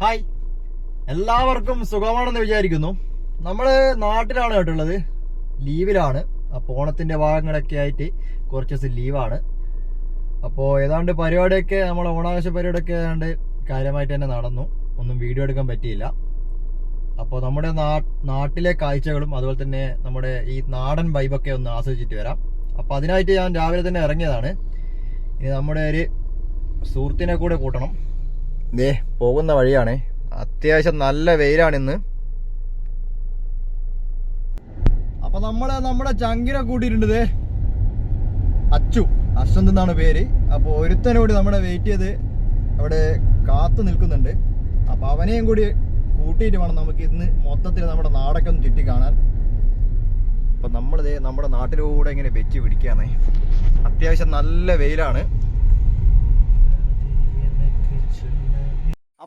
Hi. എല്ലാവർക്കും സുഖമാണെന്ന് വിചാരിക്കുന്നു. നമ്മൾ നാട്ടിലാണ് കേട്ടുള്ളത് ലീവിലാണ്. അപ്പോൾ ഓണത്തിന്റെ ഭാഗങ്ങളൊക്കെ ആയിട്ട് കുറച്ച് ദിവസം ലീവാണ്. അപ്പോൾ ഏതാണ്ട് പരിപാടിയൊക്കെ നമ്മൾ ഓണാവശ്യ പരിപാടിയൊക്കെ ഏതാണ്ട് കാര്യമായിട്ട് തന്നെ നടന്നു. ഒന്നും വീഡിയോ എടുക്കാൻ പറ്റിയില്ല. അപ്പോൾ നമ്മുടെ നാട്ടിലെ കാഴ്ചകളും അതുപോലെ തന്നെ നമ്മുടെ ഈ നാടൻ വൈബൊക്കെ ഒന്ന് ആസ്വദിച്ചിട്ട് വരാം. അപ്പോൾ അതിനായിട്ട് ഞാൻ രാവിലെ തന്നെ ഇറങ്ങിയതാണ്. ഇനി നമ്മുടെ ഒരു സുഹൃത്തിനെ കൂടെ കൂട്ടണം. ദേ പോകുന്ന വഴിയാണ്. അത്യാവശ്യം നല്ല വെയിലാണ് ഇന്ന് അപ്പൊ നമ്മൾ നമ്മുടെ ചങ്കിനെ കൂട്ടിയിട്ടുണ്ട് ദേ. അച്ചു അശ്വന്ത് എന്നാണ് പേര്. അപ്പൊ ഒരുത്തനോട് നമ്മുടെ വെയിറ്റ് ചെയ്ത് അവിടെ കാത്തു നിൽക്കുന്നുണ്ട്. അപ്പൊ അവനെയും കൂടി കൂട്ടിയിട്ട് വേണം നമുക്ക് ഇന്ന് മൊത്തത്തിൽ നമ്മുടെ നാടൊക്കെ ഒന്ന് ചുറ്റി കാണാൻ. അപ്പൊ നമ്മൾ ദേ നമ്മുടെ നാട്ടിലൂടെ ഇങ്ങനെ വെച്ച് പിടിക്കുകയാണ് അത്യാവശ്യം നല്ല വെയിലാണ്.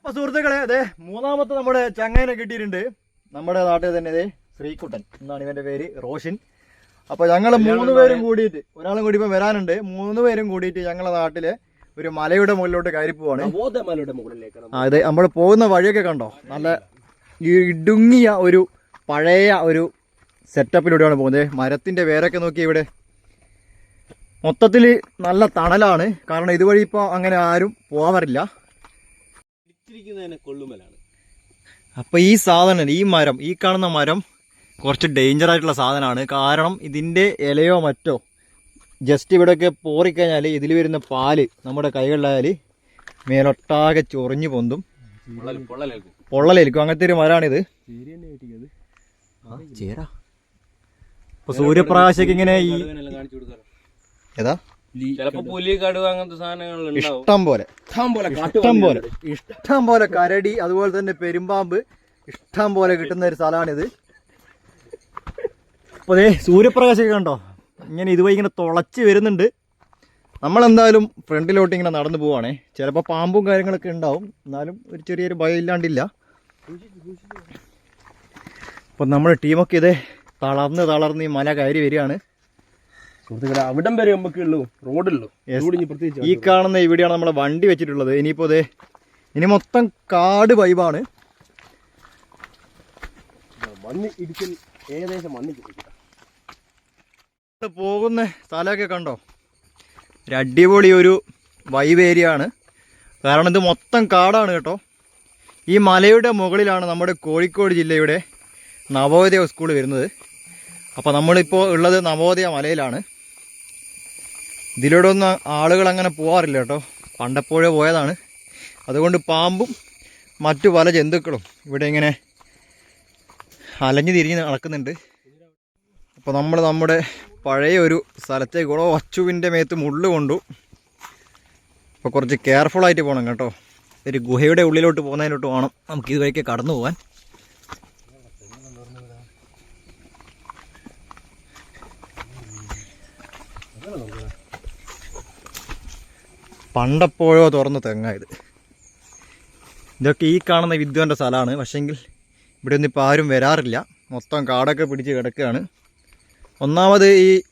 അപ്പൊ സുഹൃത്തുക്കളെ അതെ മൂന്നാമത്തെ നമ്മുടെ ചങ്ങേനെ കിട്ടിയിട്ടുണ്ട്. നമ്മുടെ നാട്ടിൽ തന്നെ അതെ ശ്രീകുട്ടൻ എന്നാണ് ഇവന്റെ പേര് റോഷൻ. അപ്പൊ ഞങ്ങൾ മൂന്ന് പേരും കൂടിയിട്ട് ഒരാളും കൂടി ഇപ്പൊ വരാനുണ്ട്. മൂന്ന് പേരും കൂടിയിട്ട് ഞങ്ങളെ നാട്ടിലെ ഒരു മലയുടെ മുകളിലോട്ട് കയറി പോവാണ്. അതെ നമ്മൾ പോകുന്ന വഴിയൊക്കെ കണ്ടോ? നല്ല ഇടുങ്ങിയ ഒരു പഴയ ഒരു സെറ്റപ്പിലൂടെയാണ് പോകുന്നത്. മരത്തിന്റെ വേരൊക്കെ നോക്കി ഇവിടെ. മൊത്തത്തിൽ നല്ല തണലാണ്. കാരണം ഇതുവഴി ഇപ്പോൾ അങ്ങനെ ആരും പോവാറില്ല. ഇരിക്കുന്നതിനെ കൊള്ളുമലാണ്. അപ്പൊ ഈ സാധനം ഈ മരം ഈ കാണുന്ന മരം കുറച്ച് ഡേഞ്ചർ ആയിട്ടുള്ള സാധനമാണ്. കാരണം ഇതിന്റെ ഇലയോ മറ്റോ ജസ്റ്റ് ഇവിടെയൊക്കെ പോറിക്കഴിഞ്ഞാൽ ഇതിൽ വരുന്ന പാൽ നമ്മുടെ കൈകളിലായാൽ മേലൊട്ടാകെ ചൊറിഞ്ഞു പൊന്തും. പൊള്ളലേൽക്കും. അങ്ങനത്തെ ഒരു മരമാണിത് ചേരാ. ഇപ്പൊ സൂര്യപ്രകാശൊക്കെ ഇങ്ങനെ ഈ ഏതാ? ചിലപ്പോ പുലി കടുവ അങ്ങനത്തെ സാധനങ്ങൾ ഉണ്ടാവും. ഇഷ്ടം പോലെ. ഇഷ്ടം പോലെ ഇഷ്ടം പോലെ. ഇഷ്ടം പോലെ കരടി അതുപോലെ തന്നെ പെരുമ്പാമ്പ്. ഇഷ്ടം പോലെ കിട്ടുന്ന ഒരു സ്ഥലമാണിത്. അപ്പൊ ദേ സൂര്യപ്രകാശമൊക്കെ കണ്ടോ? ഇങ്ങനെ ഇതുവഴി ഇങ്ങനെ തുളച്ച് വരുന്നുണ്ട്. നമ്മളെന്തായാലും ഫ്രണ്ടിലോട്ട് ഇങ്ങനെ നടന്നു പോവാണേ. ചിലപ്പോൾ പാമ്പും കാര്യങ്ങളൊക്കെ ഉണ്ടാവും. എന്നാലും ഒരു ചെറിയൊരു ഭയം ഇല്ലാണ്ടില്ല. അപ്പൊ നമ്മുടെ ടീമൊക്കെ ഇതേ തളർന്ന് തളർന്ന് ഈ മല കയറി വരികയാണ്. സുഹൃത്തുക്കളെ അവിടം വരെ നമുക്ക് ഉള്ളൂ. റോഡുള്ളൂ. പ്രത്യേകിച്ച് ഈ കാണുന്ന ഇവിടെയാണ് നമ്മളെ വണ്ടി വെച്ചിട്ടുള്ളത്. ഇനിയിപ്പോ അതെ ഇനി മൊത്തം കാട് വൈബാണ്. മണ്ണ് ഇടിക്കൽ ഏകദേശം മണ്ണ് പോകുന്ന സ്ഥലമൊക്കെ കണ്ടോ? ഒരു അടിപൊളി ഒരു വൈബ് ഏരിയ ആണ് കാരണം ഇത് മൊത്തം കാടാണ് കേട്ടോ. ഈ മലയുടെ മുകളിലാണ് നമ്മുടെ കോഴിക്കോട് ജില്ലയുടെ നവോദയ സ്കൂൾ വരുന്നത്. അപ്പോൾ നമ്മളിപ്പോൾ ഉള്ളത് നവോദയ മലയിലാണ്. ഇതിലൂടെ ഒന്നും ആളുകൾ അങ്ങനെ പോകാറില്ല കേട്ടോ. പണ്ടപ്പോഴേ പോയതാണ്. അതുകൊണ്ട് പാമ്പും മറ്റു പല ജന്തുക്കളും ഇവിടെ ഇങ്ങനെ അലഞ്ഞു തിരിഞ്ഞ് നടക്കുന്നുണ്ട്. അപ്പോൾ നമ്മൾ നമ്മുടെ പഴയ ഒരു സ്ഥലത്തേക്ക് കൂടോ അച്ചുവിന്റെ മേത്ത് മുള്ളു കൊണ്ടു. അപ്പോൾ കുറച്ച് കെയർഫുള്ളായിട്ട് പോകണം കേട്ടോ. ഒരു ഗുഹയുടെ ഉള്ളിലോട്ട് പോകുന്നതിലോട്ട് വേണം നമുക്ക് ഇതുവഴിക്ക് കടന്നു പോകാൻ പണ്ടെപ്പോഴോ തുറന്ന തെങ്ങായത്. ഇത് ഇതൊക്കെ ഈ കാണുന്ന വിദ്വാന്റെ സ്ഥലമാണ്. പക്ഷേങ്കിൽ ഇവിടെ ഒന്നും ഇപ്പോൾ ആരും വരാറില്ല. മൊത്തം കാടൊക്കെ പിടിച്ച് കിടക്കുകയാണ്. ഒന്നാമത് ഈ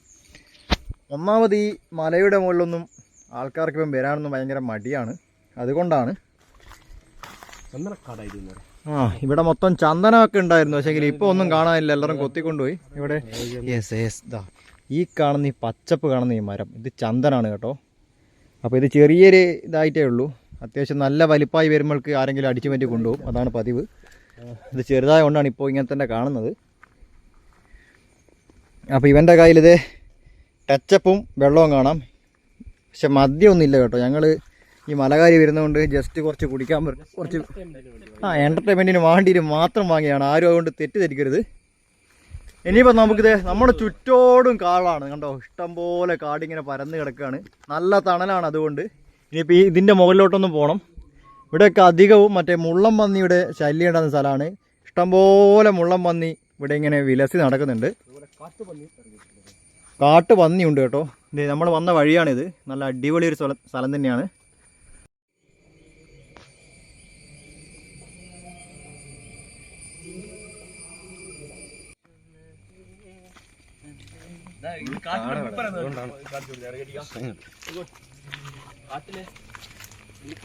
ഒന്നാമത് ഈ മലയുടെ മുകളിലൊന്നും ആൾക്കാർക്ക് ഇപ്പം വരാനൊന്നും ഭയങ്കര മടിയാണ്. അതുകൊണ്ടാണ്. ആ ഇവിടെ മൊത്തം ചന്ദനമൊക്കെ ഉണ്ടായിരുന്നു. പക്ഷേങ്കിൽ ഇപ്പോൾ ഒന്നും കാണാനില്ല. എല്ലാവരും കൊത്തിക്കൊണ്ടുപോയി. ഇവിടെ യെസ് യെസ് ദാ. ഈ കാണുന്ന ഈ പച്ചപ്പ് കാണുന്ന ഈ മരം ഇത് ചന്ദനാണ് കേട്ടോ. അപ്പോൾ ഇത് ചെറിയൊരു ഇതായിട്ടേ ഉള്ളൂ. അത്യാവശ്യം നല്ല വലിപ്പമായി വരുമ്പോൾക്ക് ആരെങ്കിലും അടിച്ചു പറ്റി കൊണ്ടുപോകും. അതാണ് പതിവ്. ഇത് ചെറുതായ കൊണ്ടാണ് ഇപ്പോൾ ഇങ്ങനെ തന്നെ കാണുന്നത്. അപ്പോൾ ഇവന്റെ കയ്യിലിത് ടച്ചപ്പും വെള്ളവും കാണാം. പക്ഷെ മദ്യമൊന്നുമില്ല കേട്ടോ. ഞങ്ങൾ ഈ മലകാരി വരുന്നതുകൊണ്ട് ജസ്റ്റ് കുറച്ച് കുടിക്കാൻ കുറച്ച് ആ എന്റർടൈൻമെന്റിന് വേണ്ടിയിട്ട് മാത്രം വാങ്ങിയാണ് ആരും അതുകൊണ്ട് തെറ്റിദ്ധരിക്കരുത്. ഇനിയിപ്പോൾ നമുക്കിത് നമ്മുടെ ചുറ്റോടും കാടാണ്. കണ്ടോ? ഇഷ്ടംപോലെ കാടിങ്ങനെ പരന്ന് കിടക്കുകയാണ് നല്ല തണലാണ് അതുകൊണ്ട്. ഇനിയിപ്പോൾ ഈ ഇതിന്റെ മുകളിലോട്ടൊന്നും പോകണം ഇവിടെയൊക്കെ അധികവും മറ്റേ മുള്ളം പന്നിയുടെ ശല്യം ഉണ്ടാകുന്ന സ്ഥലമാണ്. ഇഷ്ടംപോലെ മുള്ളം പന്നി ഇവിടെ ഇങ്ങനെ വിലസി നടക്കുന്നുണ്ട്. കാട്ടു പന്നിയുണ്ട് കേട്ടോ. ഇത് നമ്മൾ വന്ന വഴിയാണിത്. നല്ല അടിപൊളി ഒരു സ്ഥലം തന്നെയാണ്.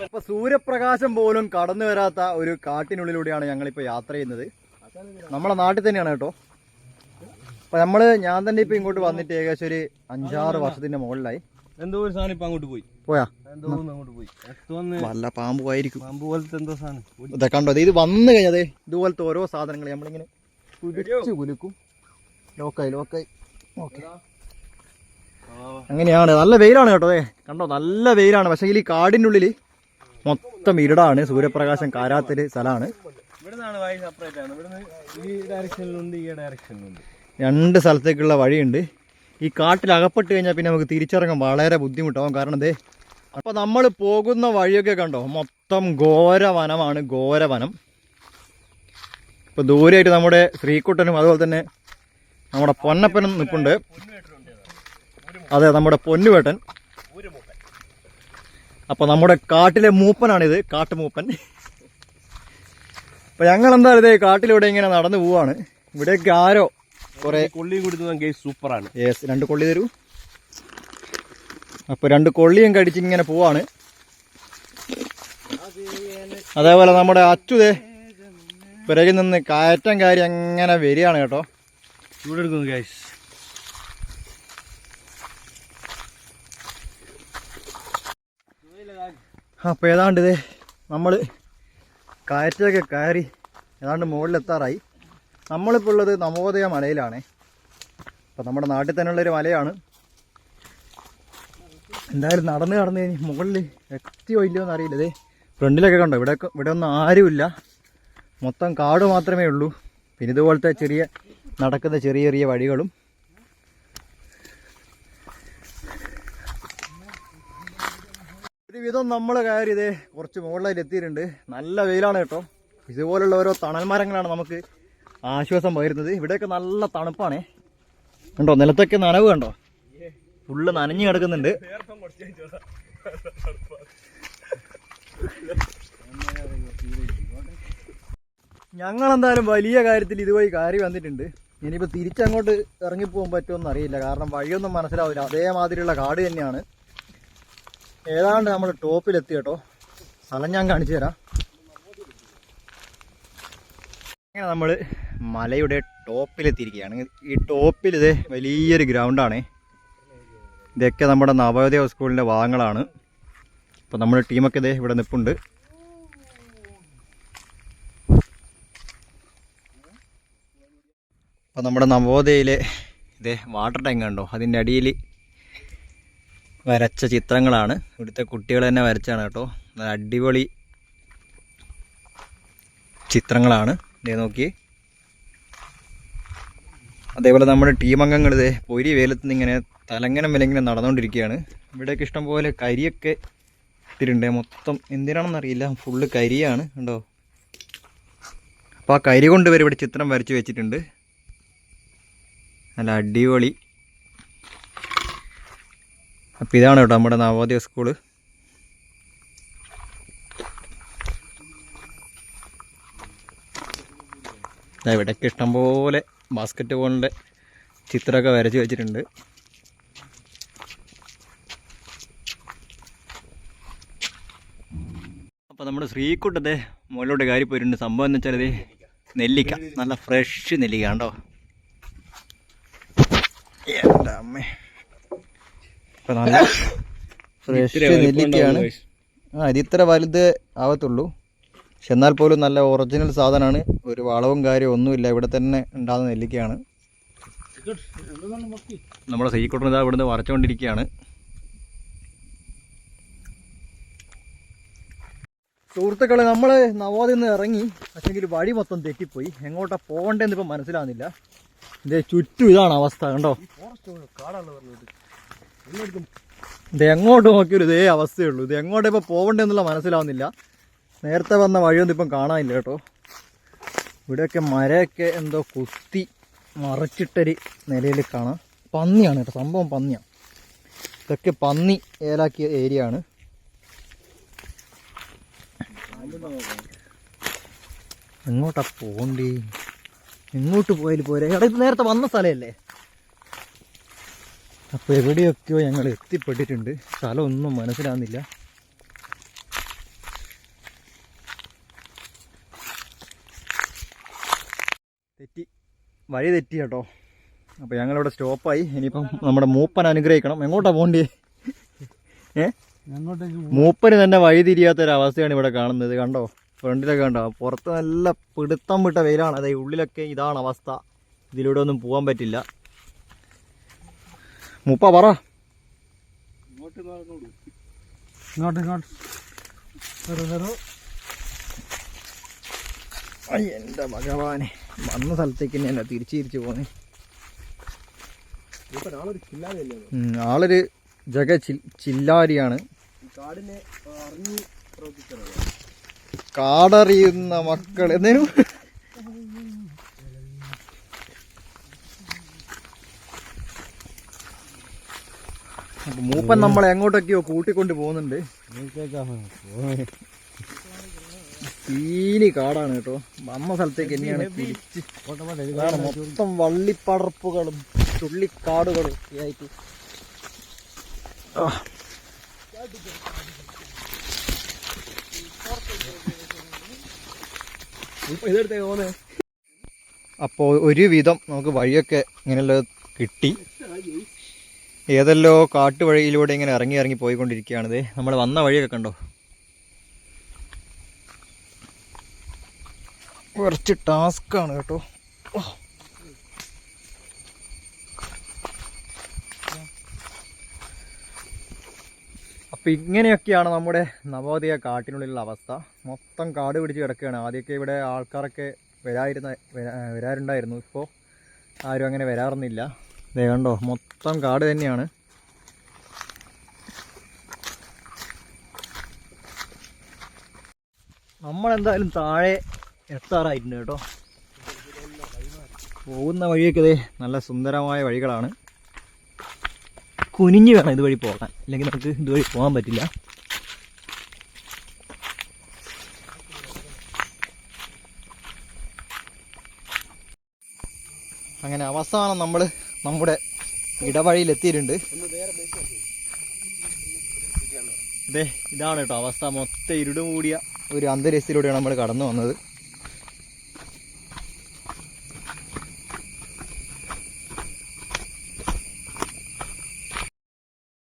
അപ്പൊ സൂര്യപ്രകാശം പോലും കടന്നു വരാത്ത ഒരു കാട്ടിനുള്ളിലൂടെയാണ് ഞങ്ങളിപ്പോ യാത്ര ചെയ്യുന്നത്. നമ്മളെ നാട്ടിൽ തന്നെയാണ് കേട്ടോ. അപ്പൊ നമ്മൾ ഞാൻ തന്നെ ഇപ്പൊ ഇങ്ങോട്ട് വന്നിട്ട് ഏകദേശം ഒരു അഞ്ചാറ് വർഷത്തിന്റെ മുകളിലായി. എന്തോ ഒരു സാധനം ഇപ്പൊ അങ്ങോട്ട് പോയി. പോയാ? എന്തോ അങ്ങോട്ട് പോയി. വല്ല പാമ്പുമായിരിക്കും. പാമ്പ് പോലത്തെ എന്തോ സാധനം. കണ്ടോ? ഇത് വന്നു കഴിഞ്ഞതേ ഇതുപോലത്തെ ഓരോ സാധനങ്ങൾ നമ്മളിങ്ങനെ കുലുക്കും. ലോക്കായി ലോക്കായി ഓക്കെ. അങ്ങനെയാണ്. നല്ല വെയിലാണ് കേട്ടോ അതെ കണ്ടോ? നല്ല വെയിലാണ്. പക്ഷേ ഈ കാടിന്റെ ഉള്ളിൽ മൊത്തം ഇരുടാണ്. സൂര്യപ്രകാശം കാരാത്തിൽ സ്ഥലമാണ്. രണ്ട് സ്ഥലത്തേക്കുള്ള വഴിയുണ്ട്. ഈ കാട്ടിൽ അകപ്പെട്ട് കഴിഞ്ഞാൽ പിന്നെ നമുക്ക് തിരിച്ചിറങ്ങാൻ വളരെ ബുദ്ധിമുട്ടാവും. കാരണം ദേ അപ്പോൾ നമ്മൾ പോകുന്ന വഴിയൊക്കെ കണ്ടോ? മൊത്തം ഘോരവനമാണ്. ഘോരവനം. ഇപ്പൊ ഇപ്പോൾ ദൂരെയായിട്ട് നമ്മുടെ ശ്രീക്കുട്ടനും അതുപോലെ തന്നെ നമ്മുടെ പൊന്നപ്പനും നിൽപ്പുണ്ട് അതെ നമ്മുടെ പൊന്നുവേട്ടൻ. അപ്പോൾ നമ്മുടെ കാട്ടിലെ മൂപ്പനാണിത് കാട്ടുമൂപ്പൻ. അപ്പോൾ ഞങ്ങൾ എന്താ ഇതേ കാട്ടിലൂടെ ഇങ്ങനെ നടന്നു പോവാണ്. ഇവിടേക്ക് ആരോ കുറേ കൊള്ളി കൊടുത്തതെങ്കിൽ സൂപ്പറാണ്. യെസ് രണ്ട് കൊള്ളി തരൂ. അപ്പോൾ രണ്ട് കൊള്ളിയും കടിച്ച് ഇങ്ങനെ പോവാണ്. അതേപോലെ നമ്മുടെ അച്ചുതേ പിറകിൽ നിന്ന് കയറ്റം കാര്യം അങ്ങനെ വരികയാണ് കേട്ടോ. ഇവിടെ എടുക്കുന്നു ഗൈസ് അപ്പോൾ ഏതാണ്ട് ഇതേ നമ്മൾ കയറ്റൊക്കെ കയറി ഏതാണ്ട് മുകളിലെത്താറായി. നമ്മളിപ്പോൾ ഉള്ളത് നവോദയ മലയിലാണ്. അപ്പൊ നമ്മുടെ നാട്ടിൽ തന്നെയുള്ളൊരു മലയാണ്. എന്തായാലും നടന്ന് കടന്നു കഴിഞ്ഞ് മുകളിൽ എത്തിയോ ഇല്ലയോ എന്നറിയില്ല ഇതേ ഫ്രണ്ടിലൊക്കെ കണ്ടോ? ഇവിടെ ഇവിടെ ഒന്നും ആരുമില്ല. മൊത്തം കാട് മാത്രമേ ഉള്ളൂ. പിന്നെ ഇതുപോലത്തെ ചെറിയ നടക്കുന്ന ചെറിയ ചെറിയ വഴികളും. ഒരുവിധം നമ്മൾ കയറിയത് കുറച്ച് മുകളിലേക്ക് എത്തിയിട്ടുണ്ട്. നല്ല വെയിലാണ് കേട്ടോ. ഇതുപോലുള്ള ഓരോ തണൽ മരങ്ങളാണ് നമുക്ക് ആശ്വാസം പകരുന്നത്. ഇവിടെയൊക്കെ നല്ല തണുപ്പാണേ. കണ്ടോ നിലത്തൊക്കെ നനവ് കണ്ടോ? ഫുള്ള് നനഞ്ഞു കിടക്കുന്നുണ്ട്. ഞങ്ങൾ എന്തായാലും വലിയ കാര്യത്തിൽ ഇതുവഴി കയറി വന്നിട്ടുണ്ട്. ഇനിയിപ്പോൾ തിരിച്ചങ്ങോട്ട് ഇറങ്ങിപ്പോകാൻ പറ്റുമെന്ന് അറിയില്ല. കാരണം വഴിയൊന്നും മനസ്സിലാവില്ല. അതേമാതിരിയുള്ള കാട് തന്നെയാണ്. ഏതാണ്ട് നമ്മൾ ടോപ്പിലെത്തി കേട്ടോ. സ്ഥലം ഞാൻ കാണിച്ചു തരാം. അങ്ങനെ നമ്മൾ മലയുടെ ടോപ്പിലെത്തിയിരിക്കുകയാണ്. ഈ ടോപ്പിൽ ഇത് വലിയൊരു ഗ്രൗണ്ടാണ്. ഇതൊക്കെ നമ്മുടെ നവോദയ സ്കൂളിന്റെ ഭാഗങ്ങളാണ്. അപ്പോൾ നമ്മുടെ ടീമൊക്കെ ഇതേ ഇവിടെ നിൽപ്പുണ്ട് അപ്പോൾ നമ്മുടെ നവോദയയിലെ ഇതേ വാട്ടർ ടാങ്ക് കണ്ടോ? അതിന്റെ അടിയിൽ വരച്ച ചിത്രങ്ങളാണ്. ഇവിടുത്തെ കുട്ടികൾ തന്നെ വരച്ചാണ് കേട്ടോ. അടിപൊളി ചിത്രങ്ങളാണ്. ഇതേ നോക്കി അതേപോലെ നമ്മുടെ ടീം അംഗങ്ങൾ ഇതേ പൊരി വേലത്ത് നിന്ന് ഇങ്ങനെ തലങ്ങനം വിലങ്ങനെ നടന്നുകൊണ്ടിരിക്കുകയാണ്. ഇവിടെയൊക്കെ ഇഷ്ടംപോലെ കരിയൊക്കെ ഇട്ടിട്ടുണ്ട്. മൊത്തം എന്തിനാണെന്നറിയില്ല ഫുള്ള് കരിയാണ് കണ്ടോ? അപ്പോൾ ആ കരി കൊണ്ട് വരെ ഇവിടെ ചിത്രം വരച്ച് വെച്ചിട്ടുണ്ട്. നല്ല അടിപൊളി. അപ്പോൾ ഇതാണ് കേട്ടോ നമ്മുടെ നവോദയ സ്കൂൾ. ദാ ഇവിടെയൊക്കെ ഇഷ്ടംപോലെ ബാസ്ക്കറ്റ് ബോളിന്റെ ചിത്രമൊക്കെ വരച്ച് വെച്ചിട്ടുണ്ട്. അപ്പോൾ നമ്മുടെ ശ്രീക്കുട്ടത്തെ മുകളിലോട്ട് കയറിപ്പോയിട്ടുണ്ട്. സംഭവം എന്ന് വെച്ചാൽ നെല്ലിക്ക. നല്ല ഫ്രഷ് നെല്ലിക്ക കണ്ടോ? എന്റെ അമ്മേ ഇപ്പം നല്ല ഫ്രഷ് നെല്ലിക്കയാണ്. ആ ഇത് ഇത്ര വലുത് ആവത്തുള്ളൂ. പക്ഷെ എന്നാൽ പോലും നല്ല ഒറിജിനൽ സാധനമാണ്. ഒരു വളവും കാര്യവും ഒന്നുമില്ല. ഇവിടെ തന്നെ ഉണ്ടാകുന്ന നെല്ലിക്കയാണ്. നമ്മുടെ സീക്കുട്ടൻ ഇതാ ഇവിടുന്ന് വരച്ചുകൊണ്ടിരിക്കുകയാണ് സുഹൃത്തുക്കളെ നമ്മൾ നവോദയിൽ നിന്ന് ഇറങ്ങി. പക്ഷെങ്കിൽ വഴി മൊത്തം തെറ്റിപ്പോയി. എങ്ങോട്ടാ പോകണ്ടേന്ന് ഇപ്പം മനസ്സിലാവുന്നില്ല ഇതേ ചുറ്റും ഇതാണ് അവസ്ഥ കണ്ടോ? ഇത് എങ്ങോട്ട് നോക്കിയൊരു ഇതേ അവസ്ഥയുള്ളൂ. ഇത് എങ്ങോട്ട് ഇപ്പോൾ പോകണ്ടെന്നുള്ള മനസ്സിലാവുന്നില്ല. നേരത്തെ വന്ന വഴിയൊന്നും ഇപ്പം കാണാനില്ല കേട്ടോ. ഇവിടെയൊക്കെ മരയൊക്കെ എന്തോ കുത്തി മറച്ചിട്ടൊരു നിലയിൽ കാണാം. പന്നിയാണ് കേട്ടോ സംഭവം പന്നിയാണ് ഇതൊക്കെ പന്നി ഏലാക്കിയ ഏരിയ ആണ് എങ്ങോട്ടാ പോണ്ടേ എങ്ങോട്ട് പോയാലും പോരെ. എടാ ഇത് നേരത്തെ വന്ന സ്ഥലമല്ലേ? അപ്പോൾ എവിടെയൊക്കെയോ ഞങ്ങൾ എത്തിപ്പെട്ടിട്ടുണ്ട്. സ്ഥലമൊന്നും മനസ്സിലാകുന്നില്ല. തെറ്റി. വഴി തെറ്റി കേട്ടോ. അപ്പോൾ ഞങ്ങളിവിടെ സ്റ്റോപ്പായി. ഇനിയിപ്പം നമ്മുടെ മൂപ്പൻ അനുഗ്രഹിക്കണം. എങ്ങോട്ടാണ് പോകേണ്ടി? ഏ? മൂപ്പന് തന്നെ വഴി തിരിയാത്തൊരവസ്ഥയാണ് ഇവിടെ കാണുന്നത്. കണ്ടോ? ഫ്രണ്ടിലൊക്കെ കണ്ടോ? പുറത്ത് നല്ല പിടുത്തം വിട്ട വെയിലാണ്. അതായത് ഉള്ളിലൊക്കെ ഇതാണ് അവസ്ഥ. ഇതിലൂടെ ഒന്നും പോകാൻ പറ്റില്ല. മുപ്പ പറ. ഇങ്ങോട്ട് ഇങ്ങോട്ട്. എന്റെ ഭഗവാനെ. വന്ന സ്ഥലത്തേക്ക് തന്നെ എന്നാ തിരിച്ചു തിരിച്ചു പോന്നെ ആളൊരു ജഗ ചില്ലാരിയാണ്. കാടിനെ അറിഞ്ഞു കാടറിയുന്ന മക്കൾ എന്തേലും മൂപ്പൻ നമ്മളെ എങ്ങോട്ടൊക്കെയോ കൂട്ടിക്കൊണ്ട് പോകുന്നുണ്ട്. തീനി കാടാണ് കേട്ടോ. അമ്മ സ്ഥലത്തേക്ക് എന്നെയാണ് തിരിച്ച്. മൊത്തം വള്ളിപ്പടർപ്പുകളും ചുള്ളിക്കാടുകളും ഒക്കെ ആയിട്ട് ആ. ഇതെടുത്തേ പോന്നെ അപ്പോൾ ഒരുവിധം നമുക്ക് വഴിയൊക്കെ ഇങ്ങനെയുള്ള കിട്ടി. ഏതല്ലോ കാട്ടുവഴിയിലൂടെ ഇങ്ങനെ ഇറങ്ങി ഇറങ്ങി പോയിക്കൊണ്ടിരിക്കുകയാണിത്. നമ്മൾ വന്ന വഴിയൊക്കെ കണ്ടോ? കുറച്ച് ടാസ്ക്കാണ് കേട്ടോ. അപ്പൊ ഇങ്ങനെയൊക്കെയാണ് നമ്മുടെ നവോദയ കാട്ടിനുള്ളിലുള്ള അവസ്ഥ. മൊത്തം കാട് പിടിച്ച് കിടക്കുകയാണ്. ആദ്യമൊക്കെ ഇവിടെ ആൾക്കാരൊക്കെ വരായിരുന്ന വരാറുണ്ടായിരുന്നു. ഇപ്പോൾ ആരും അങ്ങനെ വരാറൊന്നുമില്ല. ദേ കണ്ടോ മൊത്തം കാട് തന്നെയാണ്. നമ്മളെന്തായാലും താഴെ എത്താറായിട്ടുണ്ട് കേട്ടോ. പോകുന്ന വഴിയൊക്കെ നല്ല സുന്ദരമായ വഴികളാണ്. കുനിഞ്ഞ് വേണം ഇതുവഴി പോകാൻ. അല്ലെങ്കിൽ നമുക്ക് ഇതുവഴി പോകാൻ പറ്റില്ല. അങ്ങനെ അവസാനം നമ്മൾ നമ്മുടെ ഇടവഴിയിൽ എത്തിയിട്ടുണ്ട്. അതെ ഇതാണ് കേട്ടോ അവസ്ഥ. മൊത്തം ഇരുട് മൂടിയ ഒരു അന്തരീക്ഷത്തിലൂടെയാണ് നമ്മൾ കടന്നു വന്നത്.